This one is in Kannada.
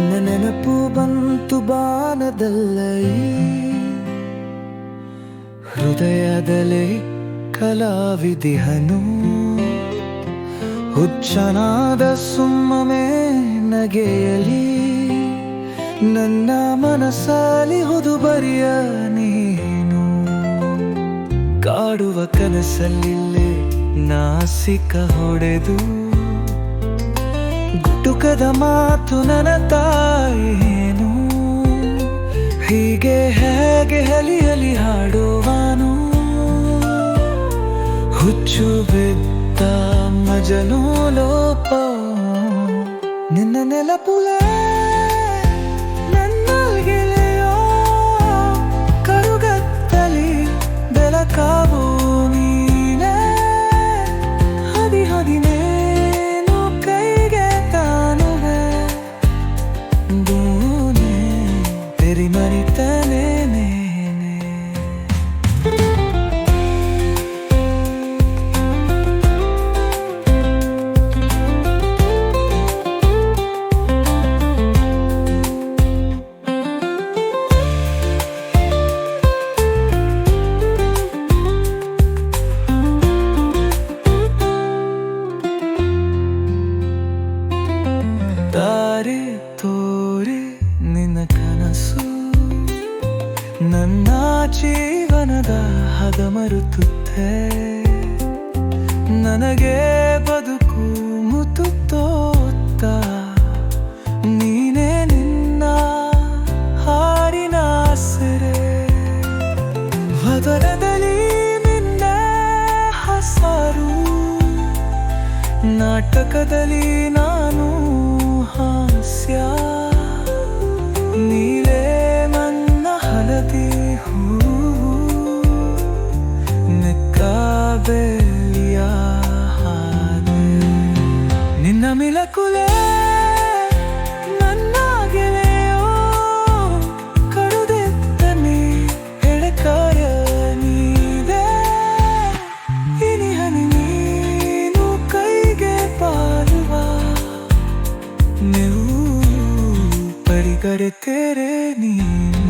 ನೆನಪು ಬಂತು ಬಾನದಲ್ಲೈ ಹೃದಯದಲ್ಲಿ ಕಲಾವಿದಿಹನು. ಹುಚ್ಚನಾದ ಸುಮ್ಮನೆ ನಗೆಯಲಿ. ನನ್ನ ಮನಸ್ಸಲ್ಲಿ ಹುದು ಬರಿಯ ನೀನು. ಕಾಡುವ ಕನಸಲ್ಲಿಲ್ಲೇ ನಾಸಿಕ ಹೊಡೆದು. ಗುಟುಕದ ಮಾತು ನನ್ನ ತಾಯೇನು ಹೀಗೆ ಹೇಗೆ ಹಲಿ ಹಲಿ ಹಾಡುವಾನು? ಹುಚ್ಚು ಬಿದ್ದ ಮಜನು ಲೋಪ. ನಿನ್ನ ನೆಲಪುಲೇ ಜೀವನದ ಹದ ಮರುತುತ್ತೆ. ನನಗೆ ಬದುಕು ಮುತುತ್ತೋತ್ತ. ನೀನೇ ನಿನ್ನ ಹಾರಿನ ಸೆರೆ. ನಿನ್ನ ಹಸರು. ನಾಟಕದಲ್ಲಿ ನಾನು ಹಾಸ್ಯ. tere nii.